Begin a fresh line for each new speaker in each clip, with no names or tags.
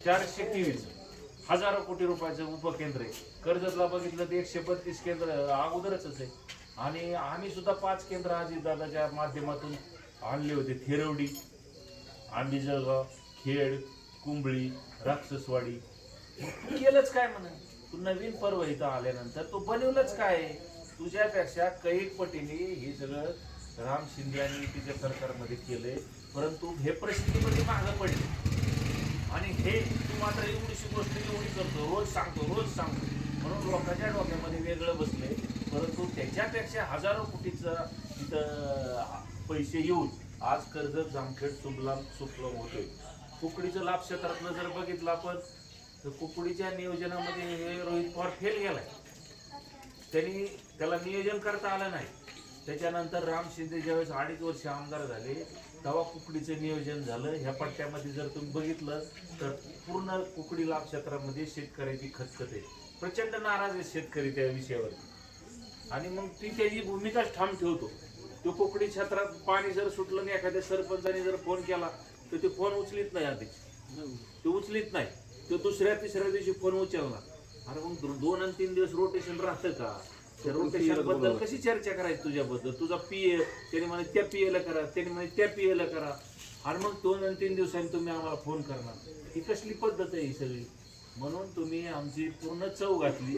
चारशे तेवीस हजारो कोटी रुपयाचं उपकेंद्र आहे. कर्जतला बघितलं तर एकशे बत्तीस केंद्र अगोदरच आहे. आणि आम्ही सुद्धा पाच केंद्र अजितदादाच्या माध्यमातून आणले होते. थेरवडी आंबेजळगाव खेड कुंबळी राक्षसवाडी. तू केलंच काय म्हणा. तू नवीन पर्व इथं आल्यानंतर तू बनवलंच काय तुझ्यापेक्षा कैक पटीने हे सगळं राम शिंदे यांनी तिच्या सरकारमध्ये केलंय. परंतु हे परिस्थितीमध्ये मागं पडले. आणि हे तू मात्र एवढीशी गोष्ट एवढी करतो रोज सांगतो रोज सांगतो. म्हणून लोकांच्या डोक्यामध्ये वेगळं बसले परंतु त्याच्यापेक्षा हजारो कोटीचं तिथं पैसे येऊन आज कर्ज जामखेड सुबलाम सुफलम होतोय. कुकडीचं लाभ क्षेत्रातलं जर बघितलं आपण तर कुकडीच्या नियोजनामध्ये हे रोहित पवार फेल गेलाय. त्यांनी त्याला नियोजन करता आलं नाही. त्याच्यानंतर राम शिंदे ज्यावेळेस अडीच वर्ष आमदार झाले तेव्हा कुकडीचं नियोजन झालं. ह्या पट्ट्यामध्ये जर तुम्ही बघितलं तर पूर्ण कुकडी लाभ क्षेत्रामध्ये शेतकऱ्याची खतखते प्रचंड नाराज आहे शेतकरी त्या विषयावर आणि मग ती त्याची भूमिकाच ठाम ठेवतो. तो कुकडी क्षेत्रात पाणी जर सुटलं नाही एखाद्या सरपंचाने जर फोन केला तर ते फोन उचलीत नाही आधी ते उचलीत नाही. तो दुसऱ्या तिसऱ्या दिवशी फोन उचलला अरे मग दोन आणि तीन दिवस रोटेशन राहतं का? त्या बद्दल कशी चर्चा करायची तुझ्याबद्दल? तुझा पीए त्याने म्हणे त्या पीएला करा त्याने म्हणे त्या पीएला करा. आणि मग दोन आणि तीन दिवसांनी तुम्ही आम्हाला फोन करणार. ही कसली पद्धत आहे ही सगळी? म्हणून तुम्ही आमची पूर्ण चव घातली.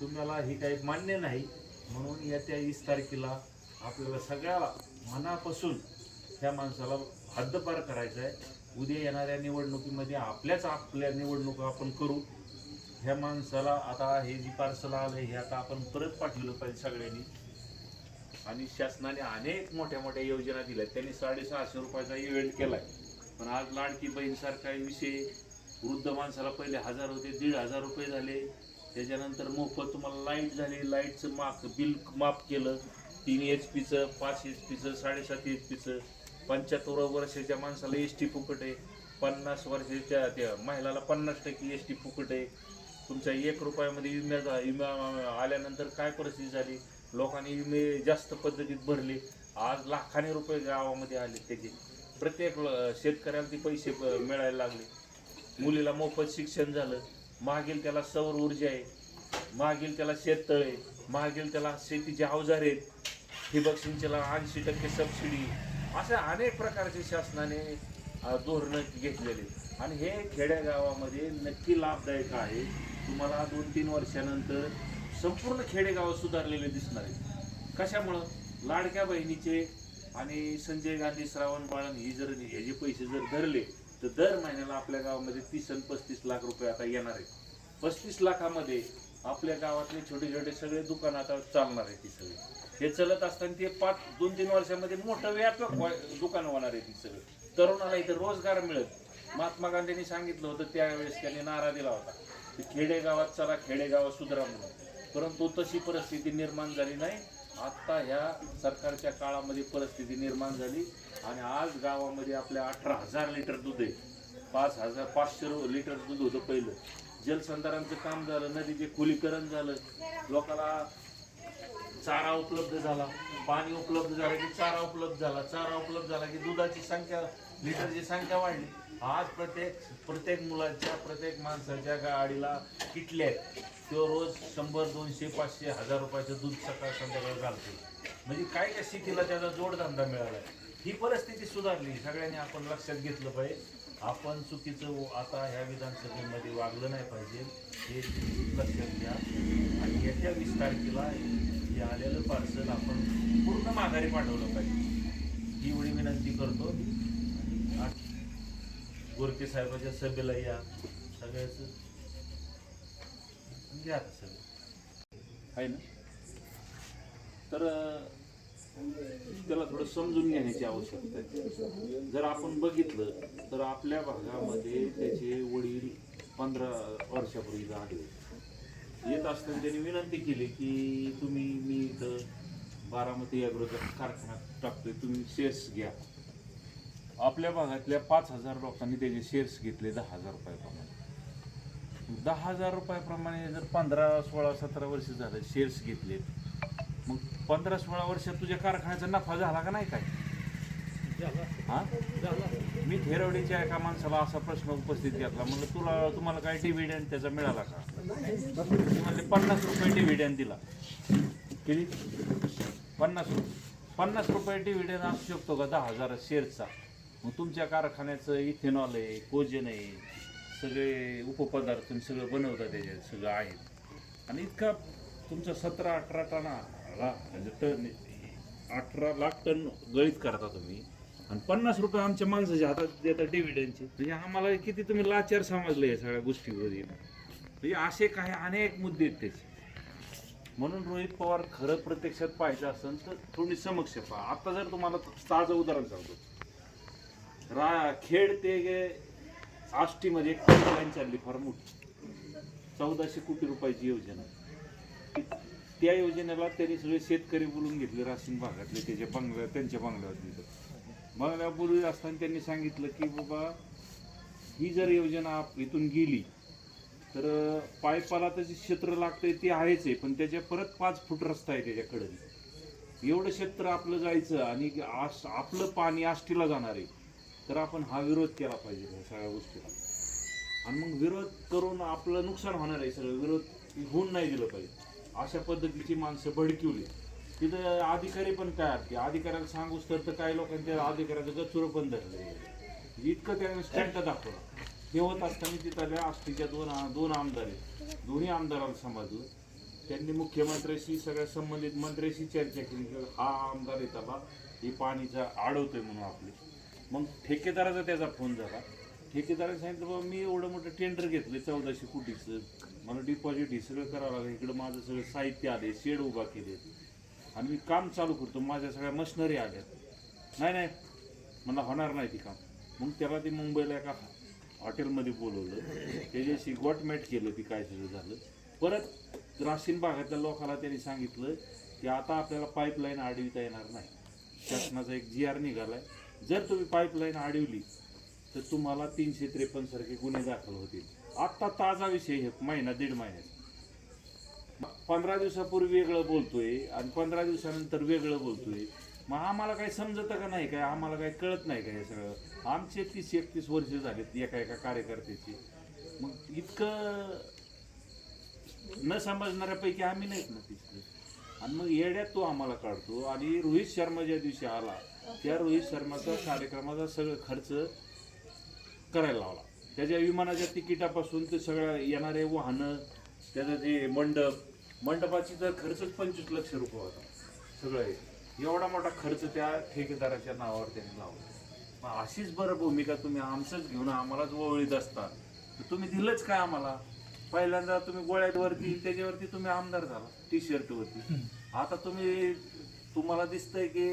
तुम्हाला ही काही मान्य नाही. म्हणून येत्या वीस तारखेला आपल्याला सगळ्याला मनापासून ह्या माणसाला हद्दपार करायचं आहे उद्या येणाऱ्या निवडणुकीमध्ये आपल्याच आपल्या निवडणुका आपण करू. ह्या माणसाला आता हे जी पार्सल आलं हे आता आपण परत पाठवलं पाहिजे सगळ्यांनी. आणि शासनाने अनेक मोठ्या मोठ्या योजना दिल्या त्यांनी साडेसहाशे रुपयाचा इव्हेंट केलाय. पण आज लाडकी बहीणसारखा विषय वृद्ध माणसाला पहिले हजार होते दीड हजार रुपये झाले. त्याच्यानंतर मोफत तुम्हाला लाइट झाली लाईटचं माफ बिल माफ केलं. तीन एच पीचं पाच एच पीचं साडेसात एच पीचं पंच्याहत्तर वर्षाच्या माणसाला एस टी फुकट आहे. पन्नास वर्षाच्या त्या महिलाला पन्नास टक्के एस टी फुकट आहे. तुमच्या एक रुपयामध्ये विम्याचा विमा आल्यानंतर काय परिस्थिती झाली? लोकांनी विमे जास्त पद्धतीत भरले. आज लाखाने रुपये गावामध्ये आले त्याचे. प्रत्येक शेतकऱ्याला ते पैसे ब- मिळायला लागले. मुलीला मोफत शिक्षण झालं. मागील त्याला सौर ऊर्जा आहे. मागील त्याला शेततळ आहे. मागील त्याला शेतीचे अवजार आहेत. ठिबक सिंचनाला ऐंशी टक्के सबसिडी अशा अनेक प्रकारचे शासनाने धोरणं घेतलेले. आणि हे खेडेगावामध्ये नक्की लाभदायक आहे. तुम्हाला दोन तीन वर्षानंतर संपूर्ण खेडेगाव सुधारलेले दिसणार आहे. कशामुळं? लाडक्या बहिणीचे आणि संजय गांधी श्रावण बाळन ही जर ह्याचे पैसे जर धरले तर दर महिन्याला आपल्या गावामध्ये तीस आणि पस्तीस लाख रुपये आता येणार आहेत. पस्तीस लाखामध्ये आपल्या गावातले छोटे छोटे सगळे दुकान आता चालणार आहे ती सगळी. हे चलत असताना ते पाच दोन तीन वर्षामध्ये मोठं व्यापक व्हाय- दुकान होणार आहे ती सगळं. तरुणाला इथं रोजगार मिळत. महात्मा गांधींनी सांगितलं होतं त्यावेळेस त्यांनी नारा दिला होता. की खेडेगावात चला खेडेगावात सुधरा म्हणून. परंतु तशी परिस्थिती निर्माण झाली नाही. आत्ता ह्या सरकारच्या काळामध्ये परिस्थिती निर्माण झाली. आणि आज गावामध्ये आपल्या अठरा हजार लिटर दूध आहे. पाच हजार पाचशे लिटर दूध होतं पहिलं. जलसंधारणचं काम झालं नदीचे खुलीकरण झालं. लोकाला चारा उपलब्ध झाला. पाणी उपलब्ध झालं की चारा उपलब्ध झाला. चारा उपलब्ध झाला की दुधाची संख्या लिटरची संख्या वाढली. आज प्रत्येक प्रत्येक मुलाच्या प्रत्येक माणसाच्या गाडीला किटल्या आहेत. तो रोज शंभर दोनशे पाचशे हजार रुपयाचं दूध सकाळ संध्याकाळ घालतो. म्हणजे काय काय शेतीला त्याचा जोडधंदा मिळाला ही परिस्थिती सुधारली. सगळ्यांनी आपण लक्षात घेतलं पाहिजे. आपण चुकीचं आता ह्या विधानसभेमध्ये वागलं नाही पाहिजे. हे लक्षात घ्या. आणि येत्या वीस तारखेला हे आलेलं पार्सल आपण पूर्ण माघारी पाठवलं पाहिजे. ही एवढी विनंती करतो. गोरके साहेबाच्या सभेला या. सगळ्याच. घ्या आता सगळं. आहे ना? तर त्याला थोडं समजून घेण्याची आवश्यकता आहे. जर आपण बघितलं तर आपल्या भागामध्ये त्याचे वडील पंधरा वर्षापूर्वी झाले. येत असताना त्यांनी विनंती केली की तुम्ही मी इथं बारामती अॅग्रोचा कारखाना टाकतोय तुम्ही शेअर्स घ्या. आपल्या भागातल्या पाच हजार लोकांनी त्याचे शेअर्स घेतले दहा हजार रुपयाप्रमाणे. दहा हजार रुपयाप्रमाणे जर पंधरा सोळा सतरा वर्ष झालं शेअर्स घेतले मग पंधरा सोळा वर्षात तुझ्या कारखान्याचा नफा झाला का नाही काय? हा? मी थेरवडीच्या एका माणसाला असा प्रश्न उपस्थित केला म्हणलं तुला तुम्हाला काय डिव्हिडंड त्याचा मिळाला का? ते म्हणले पन्नास रुपये डिव्हिडंड दिला. किती? पन्नास रुपये. पन्नास रुपये डिव्हिडंड असू शकतो का? दहा हजार शेअरचा मग तुमच्या कारखान्याचं इथेनॉल आहे कोजन आहे सगळे उपपदार्थ तुम्ही सगळं बनवता त्याच्यात सगळं आहेत आणि इतका तुमचा सतरा अठरा टना म्हणजे टन अठरा लाख टन गळीत करता तुम्ही. आणि पन्नास रुपये आमच्या माणसाच्या हातात देतात डिव्हिडनचे म्हणजे आम्हाला किती तुम्ही लाचार समजले या सगळ्या गोष्टीवरील म्हणजे असे काही अनेक मुद्दे आहेत त्याचे. म्हणून रोहित पवार खरं प्रत्यक्षात पाहायचं असेल तर थोडी समक्ष पहा. आता जर तुम्हाला ताजं उदाहरण सांगतो. रा खेड ते आष्टीमध्ये एक लाईन चालली फार मोठी. चौदाशे कोटी रुपयाची योजना. त्या योजनेला त्यांनी सगळे शेतकरी बोलून घेतले राशीन भागातले त्याच्या बंगल्या त्यांच्या बंगल्यावर दिलं बंगल्यापूर्वी असताना त्यांनी सांगितलं की बाबा ही जर योजना आप- इथून गेली तर पायपाला त्याचे क्षेत्र लागतंय ते आहेच आहे पण त्याच्या परत पाच फूट रस्ता आहे त्याच्याकडे. एवढं क्षेत्र आपलं जायचं आणि आपलं पाणी आष्टीला जाणार आहे. तर आपण हा विरोध केला पाहिजे ह्या सगळ्या गोष्टीला. आणि मग विरोध करून आपलं नुकसान होणार आहे सगळं. विरोध होऊन नाही दिलं पाहिजे. अशा पद्धतीची माणसं भडकिवली. तिथं अधिकारी पण काय आहेत की अधिकाऱ्याला सांगूच तर तर काही लोकांनी त्या अधिकाऱ्याचं गचुरं पण धरलं इतकं त्याने स्टँड दाखवलं. हे होत असताना तिथल्या आष्टीच्या दोन दोन आमदार आहेत. दोन्ही आमदाराला समजलं त्यांनी मुख्यमंत्र्याशी सगळ्या संबंधित मंत्र्याशी चर्चा केली. की हा आमदार येताला हे पाणीचा आडवतोय म्हणून आपले. मग ठेकेदाराचा त्याचा फोन झाला. ठेकेदाराने सांगितलं बाबा मी एवढं मोठं टेंडर घेतलं चौदाशे कोटीचं. मला डिपॉझिट हे सगळं करावं लागेल. इकडं माझं सगळं साहित्य आले शेड उभा केले आणि मी काम चालू करतो माझ्या सगळ्या मशिनरी आल्यात. नाही नाही मला होणार नाही ती काम. मग त्याला ते मुंबईला एका हॉटेलमध्ये बोलवलं. त्याच्याशी गोटमॅट केलं ती काय सगळं झालं. परत राशीन भागातल्या लोकांना त्यांनी सांगितलं की आता आपल्याला पाईपलाईन अडविता येणार नाही. शासनाचा एक जी आर निघाला आहे जर तुम्ही पाईपलाईन अडवली तर तुम्हाला तीनशे त्रेपन्न सारखे गुन्हे दाखल होतील. आत्ता ताजा विषय हे महिना दीड महिन्याचा. पंधरा दिवसापूर्वी वेगळं बोलतोय आणि पंधरा दिवसानंतर वेगळं बोलतोय. मग आम्हाला काही समजतं का नाही काय? आम्हाला काही कळत नाही का हे सगळं? आमचे तीस एकतीस वर्ष झालेत एका एका कार्यकर्त्याची. मग इतकं न समजणाऱ्यापैकी आम्ही नाहीत ना तिथे आणि मग येड्यात तो आम्हाला काढतो. आणि रोहित शर्मा ज्या दिवशी आला त्या रोहित शर्माचा कार्यक्रमाचा सगळं खर्च करायला लावला. त्याच्या विमानाच्या तिकिटापासून ते सगळं येणारे वाहनं त्याचं जे मंडप मंडपाची तर खर्चच पंचवीस लक्ष रुपये होता. सगळं एवढा मोठा खर्च त्या ठेकेदाराच्या नावावर त्यांनी लावला. मग अशीच बरं भूमिका तुम्ही आमचंच घेऊन आम्हालाच ओवळीत असता. तर तुम्ही दिलंच काय आम्हाला? पहिल्यांदा तुम्ही गोळ्यावरती त्याच्यावरती तुम्ही आमदार झाला टी शर्टवरती आता तुम्ही तुम्हाला दिसतंय की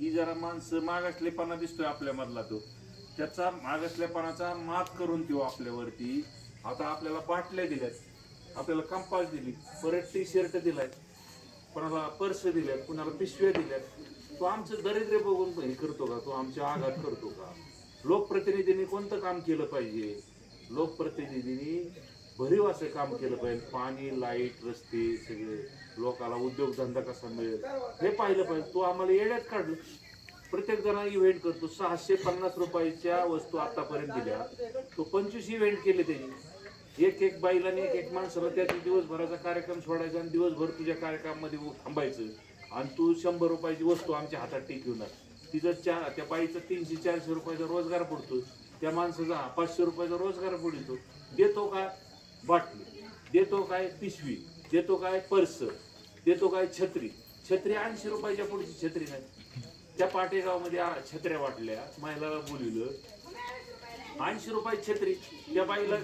ही जरा माणसं मागासलेपणा दिसतोय आपल्यामधला तो. त्याचा मागासलेपणाचा मात करून तो आपल्यावरती. आता आपल्याला बाटल्या दिल्यात. आपल्याला कंपास दिली. परत टी शर्ट दिलाय. कोणाला पर्स दिल्यात कोणाला पिशव्या दिल्यात. तो आमचं दरिद्र बघून हे करतो का? तो आमच्या आघात करतो का? लोकप्रतिनिधींनी कोणतं काम केलं पाहिजे? लोकप्रतिनिधींनी भरीव असं काम केलं पाहिजे. पाणी लाइट रस्ते सगळे. लोकाला उद्योगधंदा कसा मिळेल? हे पाहिलं पाहिजे. तो आम्हाला येड्यात काढलं. प्रत्येक जण इव्हेंट करतो. सहाशे पन्नास रुपयाच्या वस्तू आतापर्यंत दिल्या. तो पंचवीस इव्हेंट केले त्यांनी. एक एक बाईला आणि एक एक माणसाला त्या दिवसभराचा कार्यक्रम सोडायचा आणि दिवसभर तुझ्या कार्यक्रमामध्ये थांबायचं. आणि तू शंभर रुपयाची वस्तू आमच्या हातात टिकवणार तिचं चा त्या बाईचा तीनशे चारशे रुपयाचा रोजगार पडतो त्या माणसाचा पाचशे रुपयाचा रोजगार पडतो देतो का? बाटली. देतो काय पिशवी देतो काय पर्स देतो काय छत्री. छत्री ऐंशी रुपयाच्या पुढची छत्री नाही. त्या पाटेगावमध्ये छत्र्या वाटल्या. महिलाला बोलिलं ऐंशी रुपये छत्री. त्या बाईला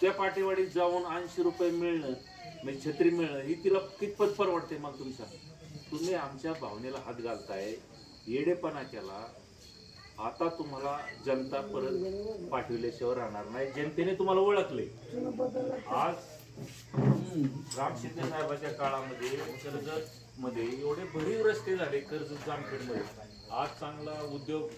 त्या पाटेवाडीत जाऊन ऐंशी रुपये मिळणं म्हणजे छत्री मिळणं ही तिला कितपत परवडते मग तुमच्या तुम्ही आमच्या भावनेला हात घालताय येडेपणा केला आता तुम्हाला जनता परत पाठविल्याशिवाय राहणार नाही. जनतेने तुम्हाला ओळखले. आज राम शिंदे साहेबाच्या काळामध्ये कर्जत मध्ये एवढे भरीव रस्ते झाले कर्जत जामखेडमध्ये आज चांगला उद्योग